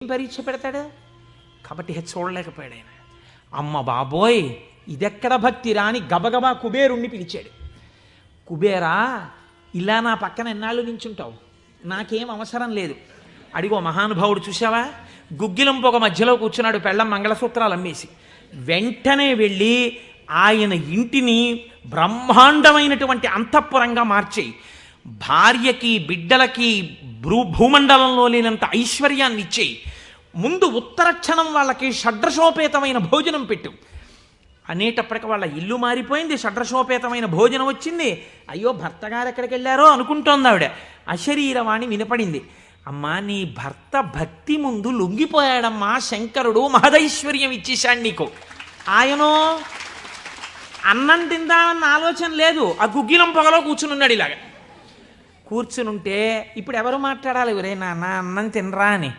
పరీక్ష పెడతాడు? కాబట్టి చూడలేకపోయాడు ఆయన అమ్మ బాబోయ్ ఇదెక్కడ భక్తి రాని గబగబా కుబేరుణ్ణి పిలిచాడు. కుబేరా ఇలా నా పక్కన ఎన్నాళ్ళు నించుంటావు? నాకేం అవసరం లేదు. అడిగో మహానుభావుడు చూసావా గుగ్గిలం పొగ మధ్యలో కూర్చున్నాడు పెళ్ళం మంగళసూత్రాలు అమ్మేసి వెంటనే వెళ్ళి ఆయన ఇంటిని బ్రహ్మాండమైనటువంటి అంతఃపురంగా మార్చేయి. భార్యకి బిడ్డలకి భూ భూమండలంలో లేనంత ఐశ్వర్యాన్ని ఇచ్చేయి ముందు ఉత్తర క్షణం వాళ్ళకి షడ్రశోపేతమైన భోజనం పెట్టు. అనేటప్పటికి వాళ్ళ ఇల్లు మారిపోయింది షడ్రశోపేతమైన భోజనం వచ్చింది. అయ్యో భర్త గారు ఎక్కడికి వెళ్ళారో అనుకుంటోంది ఆవిడ. అశరీరవాణి వినపడింది. అమ్మా నీ భర్త భక్తి ముందు లొంగిపోయాడమ్మా శంకరుడు మహదైశ్వర్యం ఇచ్చేశాడు నీకు. ఆయనో అన్నం తిందామన్న ఆలోచన లేదు. ఆ గుగ్గిలం పొగలో కూర్చుని ఉన్నాడు ఇలాగ. కూర్చునుంటే ఇప్పుడు ఎవరు మాట్లాడాలి? ఒరే నాన్న అన్నం తినరా అని.